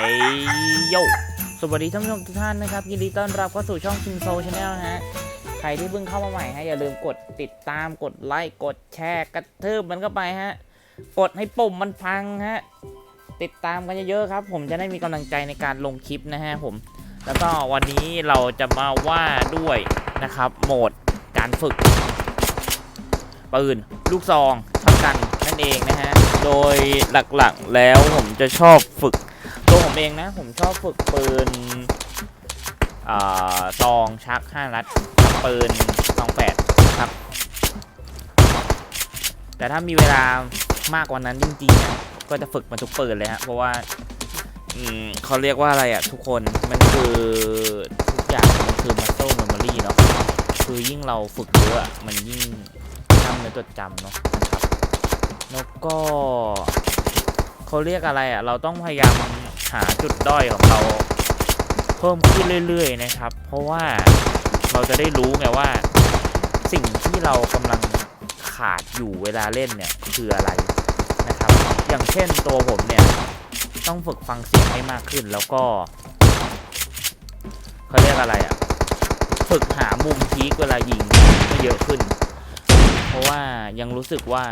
เอ้ยโยสวัสดีท่านผู้ชมทุกท่านนะครับยินดีต้อนรับเข้าสู่ช่อง King Soul Channel นะฮะใครที่เพิ่งเข้ามาใหม่ฮะอย่าลืมกดติดตามกดไลค์กดแชร์กระทืบมันเข้าไปฮะกดให้ปุ่มมันพังฮะติดตามกันเยอะๆครับ ผมจะได้มีกำลังใจในการลงคลิปนะฮะผม แล้วก็วันนี้เราจะมาว่าด้วยนะครับโหมดการฝึกปืนลูกซองช็อตกันนั่นเองนะฮะโดยหลักๆแล้วผมจะชอบฝึก ผมเองนะ ผมชอบฝึกปืนอซองชัก5นัดกับปืนซองแปดครับ แต่ถ้ามีเวลามากกว่านั้นจริงๆนี่ยก็จะฝึกมาทุกปืนเลยฮะเพราะว่าเขาเรียกว่าอะไรอะทุกคนมันคือทุกอย่างมันคือ muscle memory เนาะคือยิ่งเราฝึกเยอะมันยิ่งทำในอจดจำเนาะนะครับแล้วก็เขาเรียกอะไรอะเราต้องพยายาม หาจุดด้อยของเราเพิ่มขึ้นเรื่อย ๆ นะครับ เพราะว่าเราจะได้รู้ไงว่า สิ่งที่เรากำลังขาดอยู่เวลาเล่นเนี่ยคืออะไรนะครับ อย่างเช่นตัวผมเนี่ยต้องฝึกฟังเสียงให้มากขึ้นแล้วก็เขาเรียกอะไรอะฝึกหามุมพีคเวลายิงให้เยอะขึ้น เพราะว่ายังรู้สึกว่า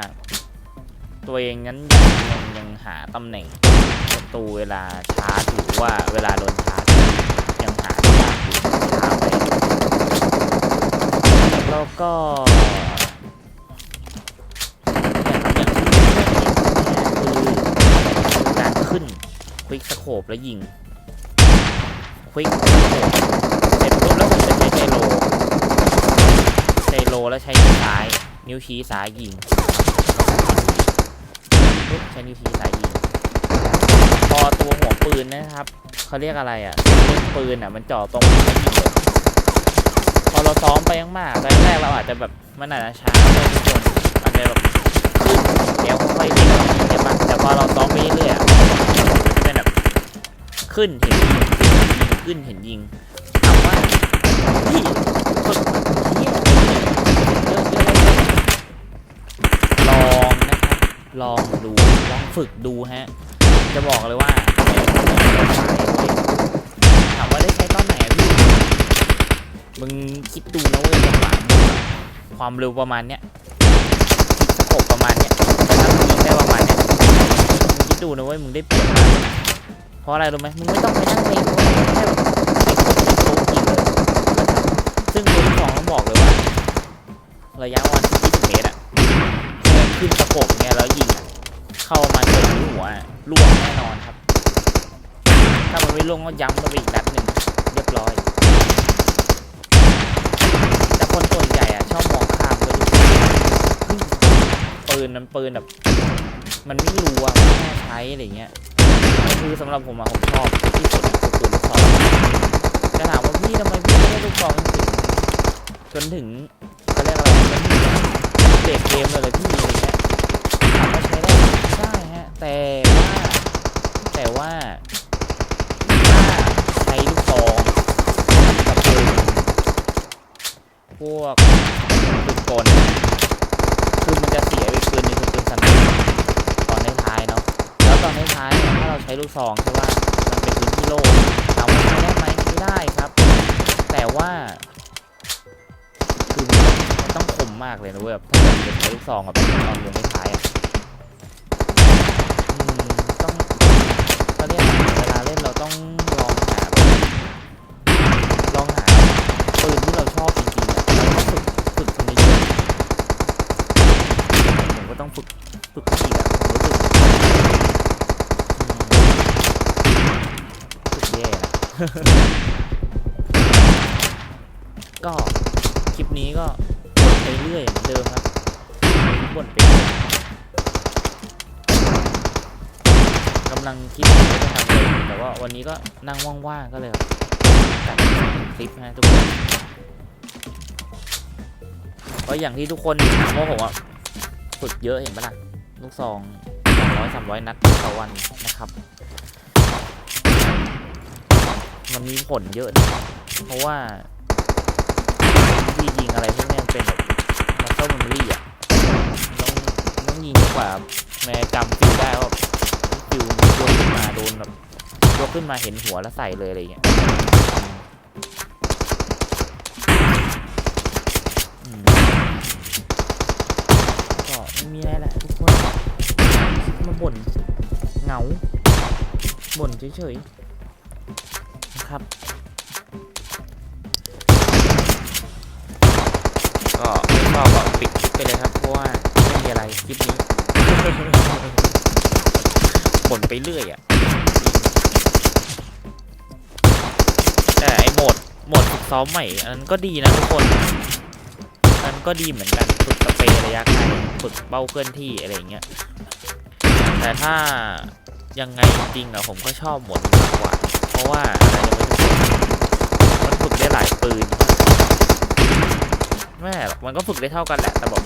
ตัวเองนั้นยังยังยังหาตำแหน่งประตูเวลาชาร์จหรือว่าเวลาโดนชาร์จยังหาได้ยากอยู่ช้าไปแล้วก็ย่างอย่างที่เล่นเนี่ยคือการขึ้นควิกสโคปแล้วยิงควิกสโคปเสร็จปุ๊บแล้วผมจะใช้ไจโลไจโลแล้วใช้นิ้วซ้าย นิ้วชี้ซ้ายยิง ปุ๊บใช้นิ้วชี้ซ้ายยิงพอตัวหัวปืนนะครับเขาเรียกอะไรอะลูกปืนอะ มันจ่อตรงหัวยิงเลยพอเราซ้อมไปมากๆตอนแรกเราอาจจะแบบมันอาจจะช้าไปทุกคนอาจจะแบบขึ้นเดี๋ยวค่อยๆเล่นใช่ปะแต่พอเราซ้อมไปเรื่อยๆอะมันจะเป็นแบบขึ้นเห็นยิงขึ้นเห็นยิงถามว่าพี่ ลองดูลองฝึกดูฮะ จะบอกเลยว่าถามว่าได้ใช้ตอนไหนอะพี่มึงคิดดูนะเว้ยจังหวะมึงความเร็วประมาณเนี้ยสโคปประมาณเนี้ยแต่ถ้ามึงยิงได้ประมาณเนี้ยมึงคิดดูนะเว้ยมึงได้เปรียบมากเพราะอะไรรู้ไหมมึงไม่ต้องไปนั่งเลงเว้ยแค่แบบไอ้คนที่โต๊ะยิงซึ่งตัวที่สองต้องบอกเลยว่าระยะวัน20เมตรอะ ขึ้นสโคปเงี้ยแล้วยิงอะเข้ามาเกิดที่หัวอะล่วงแน่นอนครับ ถ้ามันไม่ล่วงก็ย้ำมาไปอีกนัดหนึ่งเรียบร้อย แต่คนส่วนใหญ่อะชอบมองข้ามไปดูปืนมันปืนแบบ มันไม่รู้อะไม่น่าใช้อะไรเงี้ยคือสำหรับผมอะผมชอบที่สุดคือปืนลูกซองจะถามว่าพี่ทำไมพี่ไม่ได้ลูกซองจนถึงจนถึงเขาเรียกอะไรจนถึงเด็กเกมเลยเลยพี่อะไรเงี้ยถามว่าใช้ได้ไหมได้ฮะแต่ว่าแต่ว่าถ้าใช้ลูกซองกับปืน พ วกปืนกลคือมันจะเสียไปปืนนึงคือปืนสนับตอนท้ายเนาะแล้วตอนท้ายถ้าเราใช้ลูกซองใช่ว่ามันเป็นพื้นที่โล่งถามว่าใช้ได้ไหมไม่ได้ครับ แต่ว่าคือมันต้องคมมากเลยนะเว้ยแบบถ้าเราใช้ลูกซองกับตอนลงท้ายอะอืมต้องก็เรียกว่าเวลาเล่นเราต้องลองหาแบบลองหา ปืนที่เราชอบจริงๆอะเราก็ฝึกฝึกมันเยอะๆผมก็ต้องฝึกฝึกอีกอะผมรู้สึกอืมฝึกแย่นะ ก็คลิปนี้ก็บ่นไปเรื่อยเหมือนเดิมครับบ่นไปเรื่อยกำลังคิดว่าจะทำอะไรแต่ว่าวันนี้ก็นั่งว่างๆก็เลยแตัดคลิปนะทุกคนเพราะอย่างที่ทุกคนถามว่าผมอะฝึกเยอะเห็นปะล่ะลูกซองสองร้อยสามร้อยนัดต่อวันนะครับ มันมีผลเยอะนะเพราะว่าวิธียิงอะไรพวกนี้เป็นแบบมัสเซิลเมมโมรี่อะต้องต้องยิงกว่าแม่จำฟิวได้ว่าฟิวยกขึ้นมาโดนแบบยกขึ้นมาเห็นหัวแล้วใส่เลยอะไรเงี้ยก็ไม่มีอะไรแหละทุกคนมาบ่นเหงาบ่นเฉยๆ ครับ ก็ไม่ชอบก็ปิดคลิปไปเลยครับ เพราะว่าไม่มีอะไรคลิปนี้บ่นไปเรื่อยอะแต่ไอโหมดโหมดฝึกซ้อมใหม่ อันนั้นก็ดีนะทุกคนอันนั้นก็ดีเหมือนกันฝึกสเปรย์ระยะไกลฝึกเป้าเคลื่อนที่อะไรอย่างเงี้ยแต่ถ้ายังไงจริงๆอะผมก็ชอบโหมดนี้มากกว่าเพ ราะว่ามันฝึกได้หลายปืนแม่มันก็ฝึกได้เท่ากันแหละ แต่บอก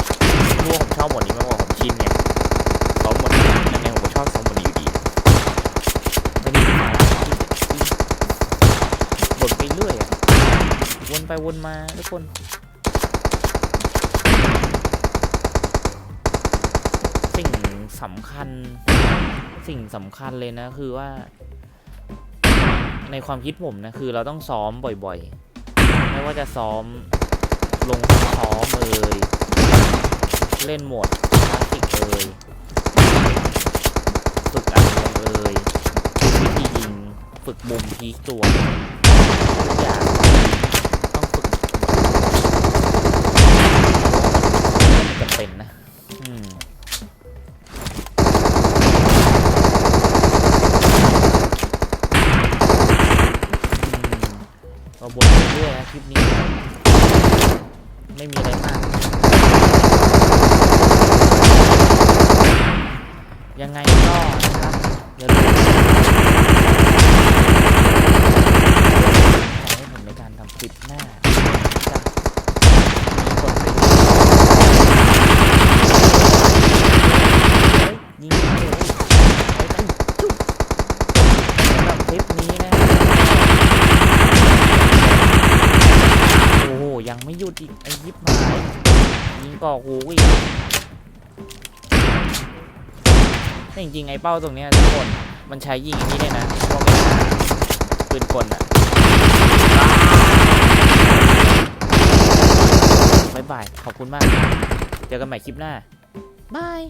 ไม่รู้ว่าผมชอบหมดนี้มากกว่าผมชินไงซ้อมหมดนี้ยังไงผมก็ชอบซ้อมหมดนี้อยู่ดีไม่ได้มาบ่นไปเรื่อยอะวนไปวนมาทุกคนสิ่งสำคัญ สิ่งสำคัญเลยนะคือว่า ในความคิดผมนะคือเราต้องซ้อมบ่อยๆ ไม่ว่าจะซ้อมลงซ้อมเอ่ยเล่นโหมดคลาสสิกเอ่ยฝึกอัดลงเอ่ยวิธียิงฝึกมุมพีคตัวทุกอย่างต้องฝึกมันจำเป็นนะ อืมอืมก็บนไปเรื่อยนะ คลิปนี้ ไม่มีอะไรมาก ยังไงก็นะครับอย่าลืมให้ผมในการทำคลิปหน้าจะมีคนไปดูเฮ้ยยิงเลยเฮ้ยตั้งจุ๊บสำหรับคลิปนี้นะ โอ้โห ยังไม่หยุดอีก ไอ้ยิบหาย ก่อหูอีกแต่จริงๆไอ้เป้าตรงเนี้ยทุกคนมันใช้ยิงอันนี้ได้นะพวกไอ้ปืนกลอะบายบาย ขอบคุณมาก เจอกันใหม่คลิปหน้า บาย